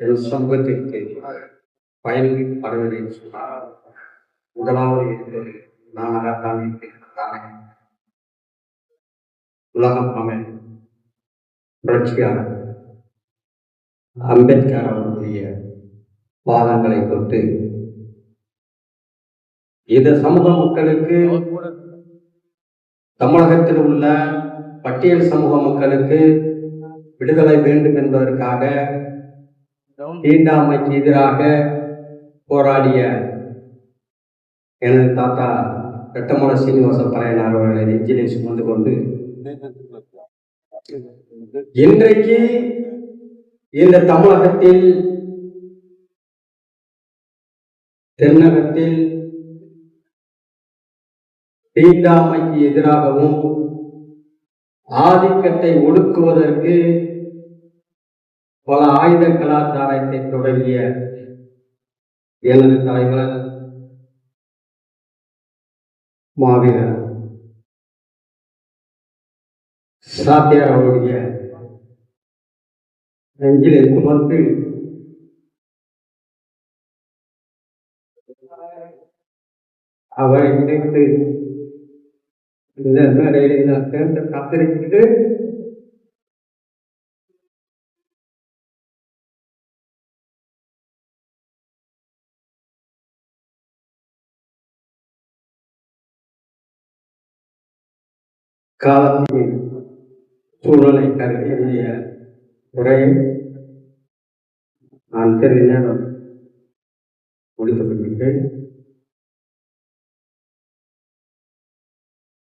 என் சமூகத்திற்கு பயன்படுவதை சொன்னால் முதலாவது இருப்பது நானாகத்தான் இருக்கிறதானே உலகம் அமைன் புரட்சியாளர் அம்பேத்கர் அவர்களுடைய வாதங்களை தொட்டு இந்த சமூக மக்களுக்கு தமிழகத்தில் உள்ள பட்டியல் சமூக மக்களுக்கு விடுதலை வேண்டும் என்பதற்காக தீண்டாமைக்கு எதிராக போராடிய எனது தாத்தா வெட்டமல சீனிவாச பழையனார் அவர்களை நெஞ்சிலே சுமந்து கொண்டு இன்றைக்கு இந்த தமிழகத்தில் தென்னகத்தில் தீண்டாமைக்கு எதிராகவும் ஆதிக்கத்தை ஒடுக்குவதற்கு பல ஆயுத கலாச்சாரத்தை தொடங்கிய ஏழு தலைவர் மாவீரர். சாத்தியார் அவருடைய நெஞ்சிலே சுமந்து அவரை நினைத்து இந்த மேடையில் நான் சேர்ந்து காத்திருக்கிறது காலத்தின் சூழலை கருதிய உரையை நான் சிறிது நேரம் முடித்துக் கொள்கிறேன்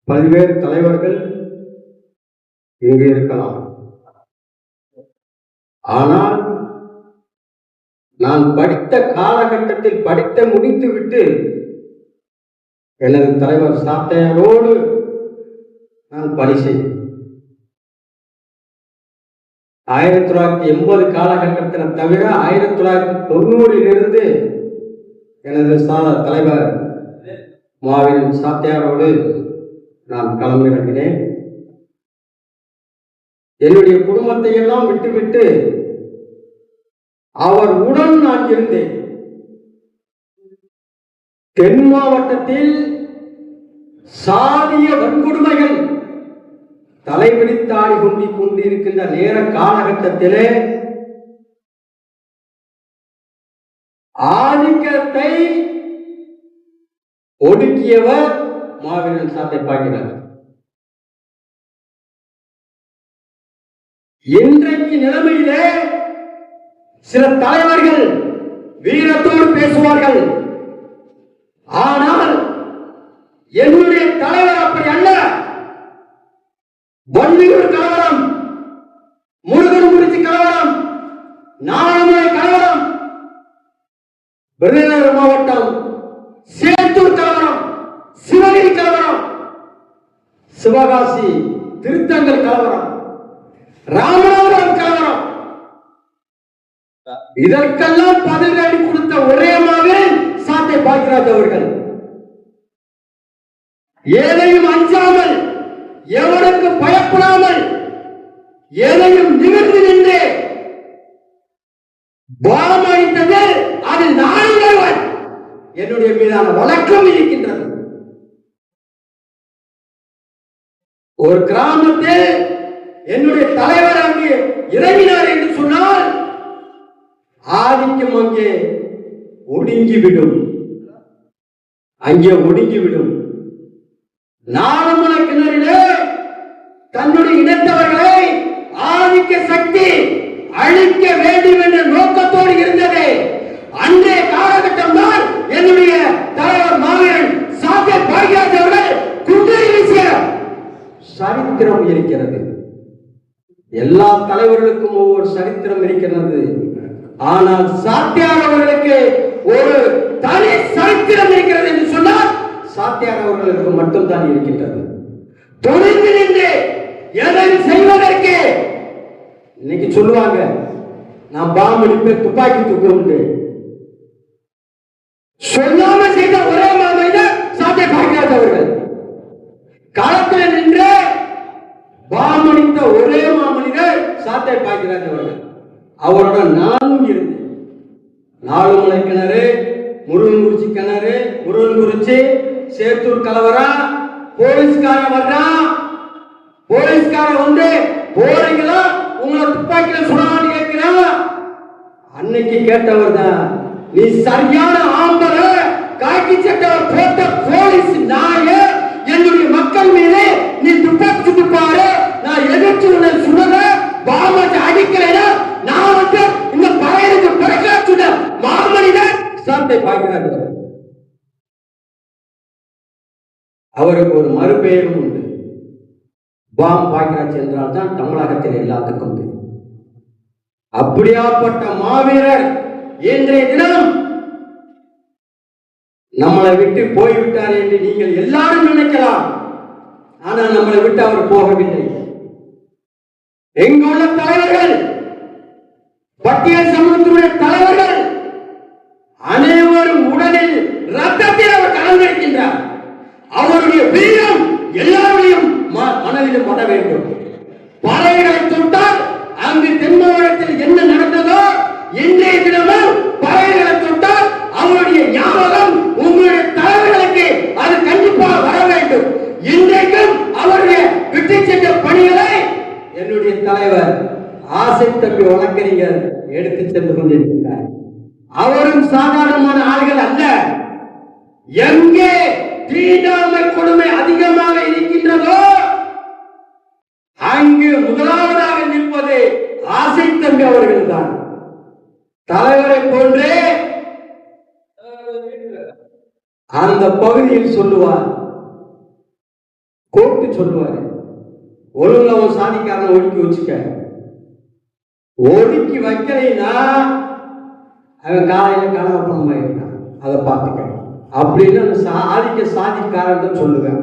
பல்வேறு தலைவர்கள் இங்கு இருக்கலாம். ஆனால் நான் படித்த காலகட்டத்தில் படித்த முடித்துவிட்டு எனது தலைவர் சாத்தையாரோடு நான் பணி ஆயிரத்தி தொள்ளாயிரத்தி எண்பது காலகட்டத்தில் தவிர ஆயிரத்தி தொள்ளாயிரத்தி தொண்ணூறிலிருந்து எனது சாதா தலைவர் மாவின் சாத்தியாரோடு நான் களமிறங்கினேன் என்னுடைய குடும்பத்தை எல்லாம் விட்டுவிட்டு அவர் உடன் நான் இருந்தேன். தென் மாவட்டத்தில் சாதிய வன்கொடுமைகள் தலைவிரித்தாடி கொண்டி கொண்டிருக்கின்ற நேர காலகட்டத்திலே ஆதிக்கத்தை ஒடுக்கியவர் மாவீரன் சாத்தை பார்க்கிறார். இன்றைக்கு நிலைமையிலே சில தலைவர்கள் வீரத்தோடு பேசுவார்கள். ஆனால் என்னுடைய தலைவர் அப்படி அல்ல வள்ளியூர் கலவரம் முருகன்குறிச்சி கலவரம் நாளமலை கலவரம் விருதுநகர் மாவட்டம் சேத்தூர் கலவரம் சிவகிரி கலவரம் சிவகாசி திருத்தங்கல் கலவரம் ராமநாதபுரம் கலவரம். இதற்கெல்லாம் பதிலடி கொடுத்த ஒரே மகன் சாத்தை பாக்கியராஜ் அவர்கள். எதையும் அஞ்சாமல் எவனுக்கு பயப்படாமல் எதையும் நிகழ்ந்து நின்று பாம் அது நான் நான்கவன் என்னுடைய மீதான வழக்கம் இருக்கின்றது. ஒரு கிராமத்தில் என்னுடைய தலைவர் அங்கு இறங்கினார் என்று சொன்னால் ஆதிக்கம் அங்கே ஒடுங்கிவிடும். அங்கே ஒடுங்கிவிடும். நாளமன கிணறிலே தன்னுடைய இனத்தவர்களை ஆதிக்க சக்தி அழிக்க வேண்டும். நோக்கத்தோடு இருந்தது. அன்றைய காலகட்டம் தான் என்னுடைய தலைவர் மாவீரன் சாத்திய பாகியாஜ் அவர்கள் குதிரை வீசிய சரித்திரம் இருக்கிறது. எல்லா தலைவர்களுக்கும் ஒவ்வொரு சரித்திரம் இருக்கிறது. ஆனால் சாத்தியார் அவர்களுக்கு ஒரு தனி சரித்திரம் இருக்கிறது என்று சொன்னால் சாத்தியார் அவர்களுக்கு மட்டும்தான் இருக்கின்றது. துணிந்து நின்று எதை செய்வதற்கு? இன்னைக்கு சொல்லுவாங்க நான் பாம்பு அடிப்பேன் துப்பாக்கி தூக்கு சொல்லாம செய்த ஒரே மாமனிதர் சாத்திய பாக்கியராஜ் அவர்கள் களத்தில் நின்று பாமணித்த ஒரே மாமனிதர் சாத்தை பாக்கியராஜ் அவர்கள் அவரோட நானும் இருந்தேன். நாலுமலை கிணறு முருகன்குறிச்சி கிணறு முருகன்குறிச்சி சேத்தூர் கலவரா போலீஸ்காரன் வர்றான். போலீஸ்காரன் வந்து போறீங்களா அன்னைக்கு கேட்டவர் தான் நீ சரியான ஆம்பர காக்கி சட்டை போட்ட போலீஸ் நாய என்னுடைய மக்கள் மீது நீ துப்பாக்கி துப்பாரு நான் எதிர்த்து உன்னை சுடல பாமத்தை அடிக்கலைன்னா நான் வந்து இந்த பழையனுக்கு பிறக்க மாமனிதன் சாத்தை பார்க்கிறார். அவருக்கு ஒரு மறுபெயரும் உண்டு. பாம் பாக்கிராஜ் என்றால் தான் தமிழகத்தில் எல்லாத்துக்கும் தெரியும் அப்படியாப்பட்ட மாவீரர் இன்றைய தினம் நம்மளை விட்டு போய்விட்டார் என்று நீங்கள் எல்லாரும் நினைக்கலாம். ஆனால் நம்மளை விட்டு அவர் போகவில்லை. எங்குள்ள தலைவர்கள் பட்டியல் சமூகத்துடைய தலைவர்கள் அனைவரும் உடலில் ரத்தத்தில் அவர் கலந்திருக்கின்றார். அவருடைய வீரம் எல்லாருடையும் ம- மனதிலும் பட வேண்டும் பறைகளை தொட்டால் அங்கு தென்மாவட்டத்தில் என்ன நடந்ததோ இன்றைய தினமும் பறைகளை தொட்டால் அவருடைய ஞாபகம் உங்களுடைய தலைவர்களுக்கு அது கண்டிப்பாக வர வேண்டும் இன்றைக்கும் அவருடைய விட்டு சென்ற பணிகளை என்னுடைய தலைவர் ஆசை தம்பி வழக்கறிஞர் எடுத்து சென்று கொண்டிருக்கிறார். அவரும் சாதாரணமான ஆள்கள் அல்ல. எங்கே தீண்டாமை கொடுமை அதிகமாக இருக்கின்றதோ அங்கு முதலாவதாக நிற்பது ஆசை தம்பி அவர்கள் தான் தலைவரை போன்றே அந்த பகுதியில் சொல்லுவார். கோட்டு சொல்லுவார். ஒழுங்கா ஒரு சாதிக்காரனை வச்சுக்க. ஒதுக்கி வைக்கலைன்னா அவன் காலையில் கனவப்பணமா இருக்கான் அதை பார்த்துக்க. அப்படின்னு அந்த சாதிக்க சாதிக்காரன் சொல்லுவேன்.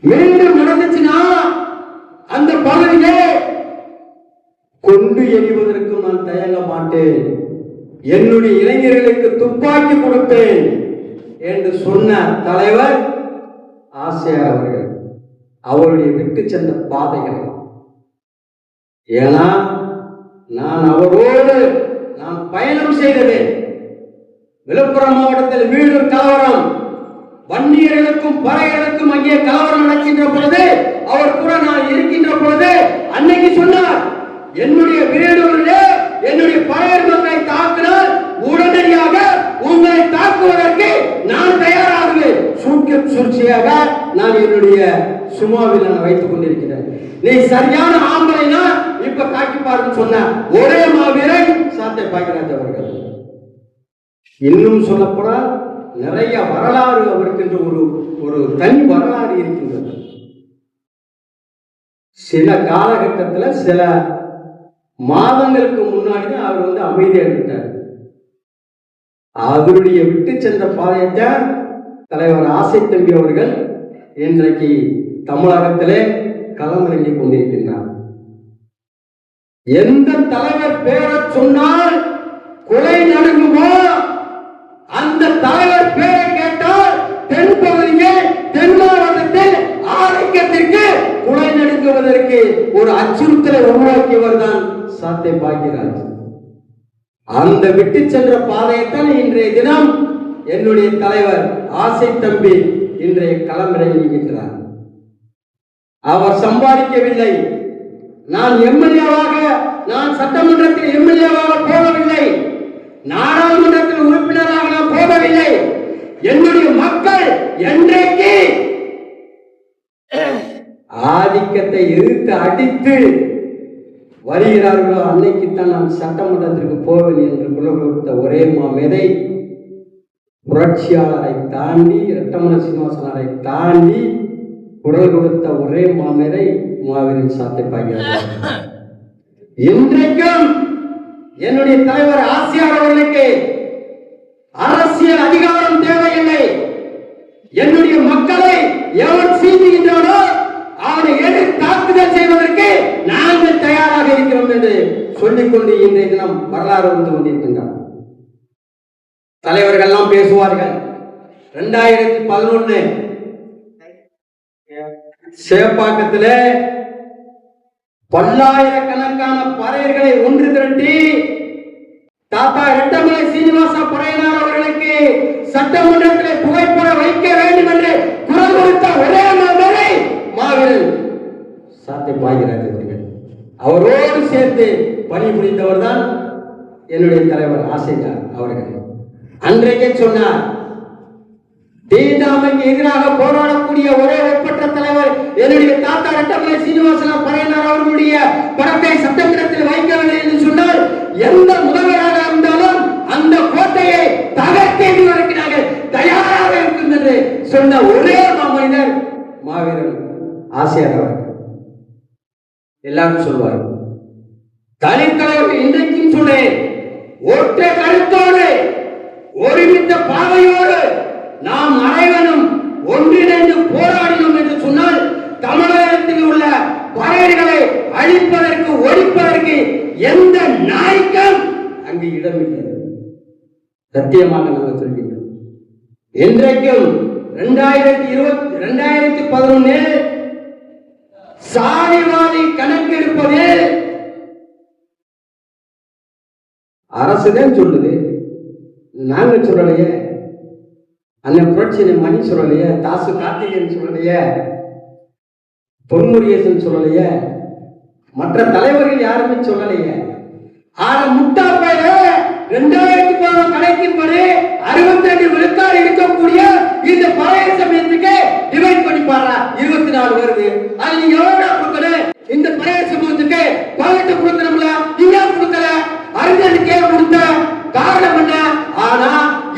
மீண்டும் நடந்துச்சுன்னா அந்த பகுதியிலே கொண்டு எறிவதற்கு நான் தயங்க மாட்டேன். என்னுடைய இளைஞர்களுக்கு துப்பாக்கி கொடுப்பேன் என்று சொன்ன தலைவர் ஆசியா அவர்கள். அவருடைய விட்டு சென்ற பாதைகள். ஏன்னா நான் அவரோடு நான் பயணம் செய்தவேன் விழுப்புரம் மாவட்டத்தில் வீடு கலவரம். வன்னியர்களுக்கும் பறையர்களுக்கும் அங்கே கலவரம் நடக்கின்ற பொழுது அவர் கூட நான் இருக்கின்ற பொழுது அன்னைக்கு சொன்னார் என்னுடைய வீடுகளிலே என்னுடைய பழையர் மக்களை தாக்கினால் உடனடியாக உங்களை தாக்குவதற்கு நான் தயாராகுவேன். சூக்க சூழ்ச்சியாக நான் என்னுடைய சுமாவில் நான் வைத்துக் கொண்டிருக்கிறேன். நீ சரியான ஆம்பளைனா இப்ப காக்கி பாருன்னு சொன்ன ஒரே மாவீரன் சாத்தை பாக்கிராஜ் அவர்கள். இன்னும் சொல்லப்போனால் நிறைய வரலாறு அவருக்கு என்று ஒரு ஒரு தனி வரலாறு இருக்கின்றது. சில காலகட்டத்தில் சில மாதங்களுக்கு முன்னாடி தான் அவர் வந்து அமைதியாக விட்டார் அவருடைய விட்டு சென்ற பாதையத்தை தலைவர் ஆசை தம்பி அவர்கள் இன்றைக்கு தமிழகத்திலே களமிறங்கி கொண்டிருக்கின்றார். எந்த தலைவர் பேரை சொன்னால் கொலை நடக்குமோ அந்த தலைவர் பேரை கேட்டால் தென் பகுதியில் தென் மாவட்டத்தில் ஆதிக்கத்திற்கு கொலை நடுங்குவதற்கு ஒரு அச்சுறுத்தலை உருவாக்கியவர் தான் சாத்தை பாக்கியராஜ். அந்த விட்டு சென்ற பாதையைத்தான் இன்றைய தினம் என்னுடைய தலைவர் ஆசை தம்பி இன்றைய களமிறங்குகின்றார் அவர் சம்பாதிக்கவில்லை நான் எம்எல்ஏவாக நான் சட்டமன்றத்தில் எம்எல்ஏவாக போகவில்லை. நாடாளுமன்றத்தில் உறுப்பினராக நான் போகவில்லை. என்னுடைய மக்கள் என்றைக்கு ஆதிக்கத்தை எதிர்த்து அடித்து வருகிறார்களோ அன்னைக்குத்தான் நான் சட்டமன்றத்திற்கு போவேன் என்று குரல் கொடுத்த ஒரே மாமேதை புரட்சியாளரை தாண்டி இரட்டமன சீனிவாசனரை தாண்டி குரல் கொடுத்த ஒரே மாமேதை மாவீரன் சாத்தை இன்றைக்கும் என்னுடைய தலைவர் ஆசியார் அவர்களுக்கு அரசியல் அதிகாரம் தேவையில்லை. என்னுடைய மக்களை எவன் சீண்டுகின்றானோ அவனை எதிர் தாக்குதல் செய்வதற்கு நாங்கள் தயாராக இருக்கிறோம் என்று சொல்லிக்கொண்டு இன்றைய தினம் வரலாறு வந்து கொண்டிருக்கின்றார். தலைவர்கள் எல்லாம் பேசுவார்கள். ரெண்டாயிரத்தி பதினொன்னு சேப்பாக்கத்துல பல்லாயிரக்கணக்கான பறையர்களை ஒன்று திரட்டி தாத்தா இரட்டமலை சீனிவாச பறையனார் அவர்களுக்கு சட்டமன்றத்தில் புகைப்படம் வைக்க வேண்டும் என்று குரல் கொடுத்த ஒரே மாவரை மாவீரன் சாத்தை பாய்கிறார் அவர்கள். அவரோடு சேர்த்து பணிபுரிந்தவர் தான் என்னுடைய தலைவர் ஆசையார் அவர்கள். அன்றைக்கே சொன்னார் தீண்டாமைக்கு எதிராக போராடக்கூடிய ஒரே ஒப்பற்ற தலைவர் என்னுடைய தாத்தா ரெட்டமலை சீனிவாசன பறையனார் அவர்களுடைய படத்தை சட்டத்திரத்தில் வைக்கவில்லை என்று சொன்னால் எந்த முதல்வராக இருந்தாலும் அந்த கோட்டையை தகர்த்தேடுவதற்கு நாங்கள் தயாராக இருக்கும் என்று சொன்ன ஒரே மாமனிதர் மாவீரன் ஆசிரியர் அவர் எல்லாரும் சொல்வார் தனித்தலைவர் இன்றைக்கும் சொன்னேன் ஒற்றை கருத்தோடு ஒருமித்த பாவையோடு நாம் அனைவரும் ஒன்றிணைந்து போராடினோம் என்று சொன்னால் தமிழகத்தில் உள்ள பறையர்களை அழிப்பதற்கு ஒழிப்பதற்கு எந்த நாய்க்கும் அங்கு இடமில்லை சத்தியமாக நாங்கள் சொல்கின்றோம். இன்றைக்கும் இரண்டாயிரத்தி இருபத்தி இரண்டாயிரத்தி பதினொன்னு சாதிவாதி கணக்கெடுப்பது அரசுதான் சொல்லுது. நாங்க சொல்லலையே. அண்ணன் புரட்சியை மணி சொல்லலையே தாசு கார்த்திகேயன் சொல்லலையே பொன்முருகேசன் சொல்லலையே மற்ற தலைவர்கள் யாருமே சொல்லலையே. ஆனா முட்டா ரெண்டாயிரத்தி பதினொன்று கணக்கின்படி அறுபத்தி ரெண்டு விழுக்காடு இருக்கக்கூடிய இந்த பழைய சமயத்துக்கு டிவைட் பண்ணி பாரு இருபத்தி நாலு வருது அது நீங்க எவ்வளவு கொடுக்கணும் இந்த பழைய சமூகத்துக்கு பதினெட்டு கொடுக்கணும்ல நீங்க ஏன் கொடுக்கல அறிஞனுக்கே கொடுத்த காரணம் என்ன ஆனா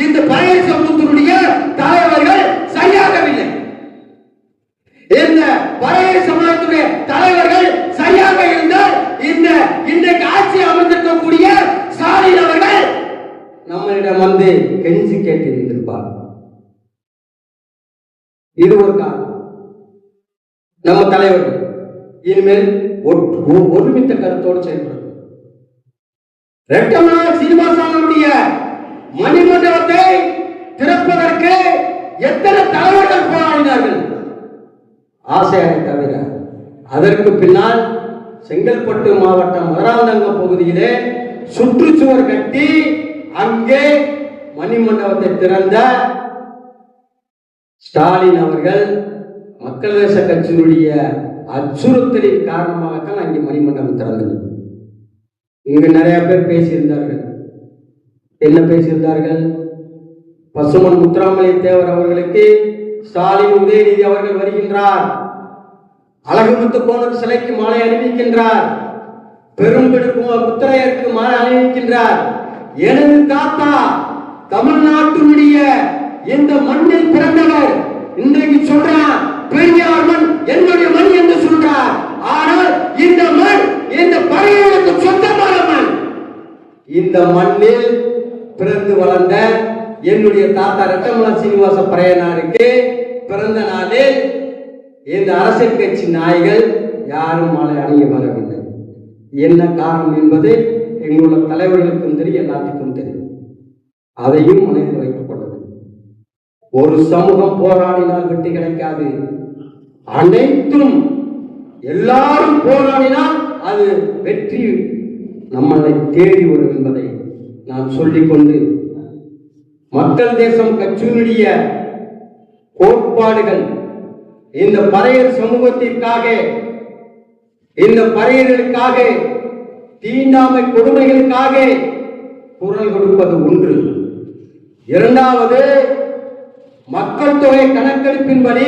இந்த பழைய சமூகத்தினுடைய தலைவர்கள் சரியாகவில்லை இந்த பழைய சமூகத்துடைய தலைவர்கள் சரியாக இருந்தால் இந்த இன்றைக்கு ஆட்சி அமர்ந்திருக்கக்கூடிய ஸ்டாலின் அவர்கள் நம்மளிடம் வந்து கெஞ்சி கேட்டு இருந்திருப்பார் இது ஒரு காரணம். நம்ம தலைவர்கள் இனிமேல் ஒருமித்த கருத்தோடு செயல்படும் ரெட்டமனார் சீனிவாசனுடைய மணிமண்டபத்தை திறப்பதற்கு எத்தனை தலைவர்கள் போராடினார்கள்? ஆசையாக தவிர அதற்கு பின்னால் செங்கல்பட்டு மாவட்டம் மதுராந்தங்க பகுதியிலே சுற்றுச்சுவர் கட்டி அங்கே மணிமண்டபத்தை திறந்த ஸ்டாலின் அவர்கள் மக்கள் தேச கட்சியினுடைய அச்சுறுத்தலின் காரணமாகத்தான் அங்கே மணிமண்டபம் திறந்தது. இங்கு நிறைய பேர் பேசியிருந்தார்கள். என்ன பேசியிருந்தார்கள்? பசுமன் முத்துராமலிங்க தேவர் அவர்களுக்கு ஸ்டாலின் உதயநிதி அவர்கள் வருகின்றார். அழகுமுத்து கோணர் சிலைக்கு மாலை அணிவிக்கின்றார். பெரும்பெடுப்பு புத்திரையருக்கு மாலை அணிவிக்கின்றார். எனது தாத்தா இந்த மண்ணில் பிறந்தவர் இன்றைக்கு சொல்றார் பெரியார் மண் என்னுடைய மண் என்று சொல்றார். ஆனால் இந்த மண் இந்த பறையனுக்கு சொந்தமான மண். இந்த மண்ணில் பிறந்து வளர்ந்த என்னுடைய தாத்தா ரத்தமலா சீனிவாச பறையனாருக்கு பிறந்த நாளில் இந்த அரசியல் கட்சி நாய்கள் யாரும் மாலை அணிய வரவில்லை. என்ன காரணம் என்பது எங்களுடைய தலைவர்களுக்கும் தெரியும் எல்லாத்துக்கும் தெரியும். அதையும் மனதில் வைக்கும் ஒரு சமூகம் போராடினால் வெற்றி கிடைக்காது. அனைத்தும் எல்லாரும் போராடினால் அது வெற்றி நம்மளை தேடி வரும் என்பதை நான் சொல்லிக்கொண்டு மக்கள் தேசம் கட்சியினுடைய கோட்பாடுகள் இந்த பறையர் சமூகத்திற்காக இந்த பறையர்களுக்காக தீண்டாமை கொடுமைகளுக்காக குரல் கொடுப்பது ஒன்று. இரண்டாவது மக்கள் தொகை கணக்கெடுப்பின்படி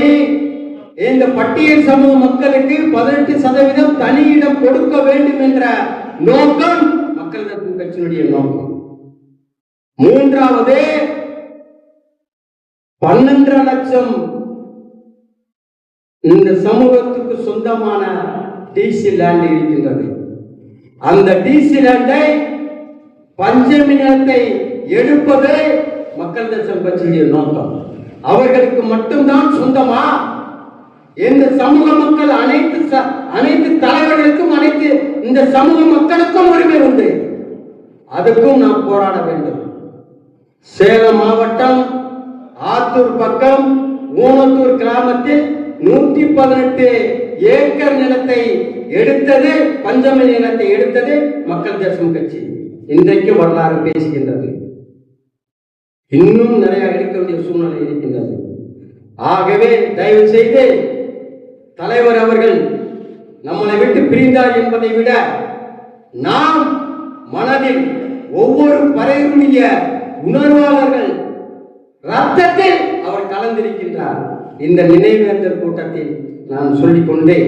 இந்த பட்டியல் சமூக மக்களுக்கு பதினெட்டு சதவீதம் தனியிடம் கொடுக்க வேண்டும் என்ற நோக்கம் மக்கள் கட்சியினுடைய நோக்கம். மூன்றாவது பன்னெண்டரை லட்சம் இந்த சமூகத்துக்கு சொந்தமான டிசி லேண்ட் இருக்கின்றது. அந்த டிசி லேண்டை பஞ்சமி நிலத்தை எடுப்பது மக்கள் தேசம் கட்சியுடைய நோக்கம். அவர்களுக்கு மட்டும்தான் சொந்தமா? இந்த சமூக மக்கள் அனைத்து ச- அனைத்து தலைவர்களுக்கும் அனைத்து இந்த சமூக மக்களுக்கும் உரிமை உண்டு. அதுக்கும் நாம் போராட வேண்டும். சேலம் மாவட்டம் ஆத்தூர் பக்கம் ஊனத்தூர் கிராமத்தில் நூத்தி பதினெட்டு ஏக்கர் நிலத்தை எடுத்தது பஞ்சமி நிலத்தை எடுத்தது மக்கள் தேசம் கட்சி. இன்றைக்கு வரலாறு பேசுகின்றது. இன்னும் நிறைய எடுக்க வேண்டிய சூழ்நிலை இருக்கின்றது. ஆகவே தயவு செய்து தலைவர் அவர்கள் நம்மளை விட்டு பிரிந்தார் என்பதை விட நாம் மனதில் ஒவ்வொரு பறையுடைய உணர்வாளர்கள் ரத்தத்தில் அவர் கலந்திருக்கின்றார். இந்த நினைவேந்தல் கூட்டத்தில் நான் சொல்லிக்கொண்டே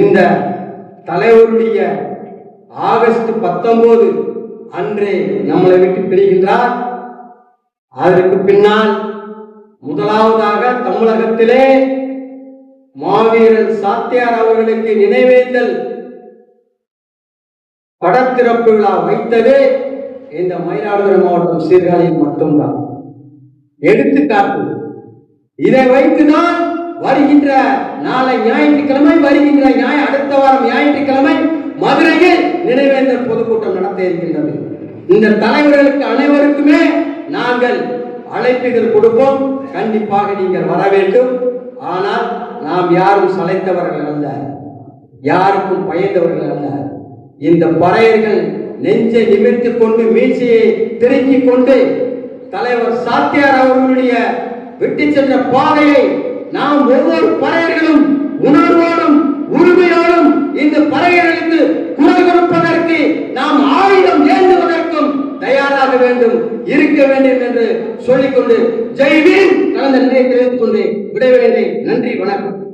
இந்த தலைவருடைய ஆகஸ்ட் பத்தொன்பது அன்றே நம்மளை விட்டு பிரிகின்றார். அதற்கு பின்னால் முதலாவதாக தமிழகத்திலே மாவீரன் சாத்தியார் அவர்களுக்கு நினைவேந்தல் படத்திறப்பு விழா வைத்தது இந்த மயிலாடுதுறை மாவட்டம் சீர்காழியில் மட்டும்தான். எடுத்துக்காட்டு இதை வைத்துதான் வருகின்ற நாளை ஞாயிற்றுக்கிழமை வருகின்ற ஞாய அடுத்த வாரம் ஞாயிற்றுக்கிழமை மதுரையில் நினைவேந்தல் பொதுக்கூட்டம் நடத்த இருக்கின்றது. இந்த தலைவர்களுக்கு அனைவருக்குமே நாங்கள் அழைப்புகள் கொடுப்போம். கண்டிப்பாக நீங்கள் வர வேண்டும். ஆனால் நாம் யாரும் சளைத்தவர்கள் அல்ல. யாருக்கும் பயந்தவர்கள் அல்ல. இந்த பறையர்கள் நெஞ்சை நிமிர்த்திக் கொண்டு மீசையை திருக்கிக் கொண்டு தலைவர் சாத்தியார் அவர்களுடைய விட்டு சென்ற பாதையை நாம் ஒவ்வொரு பறையர்களும் உணர்வோடும் உரிமையோடும் இந்த பறையர்களுக்கு குரல் கொடுப்பதற்கு நாம் ஆயுதம் ஏந்துவதற்கும் தயாராக வேண்டும் இருக்க வேண்டும் என்று சொல்லிக்கொண்டு ஜெய்வீன் கலந்த நிலையை தெரிவித்துக் கொண்டு விடைபெறுகிறேன். நன்றி வணக்கம்.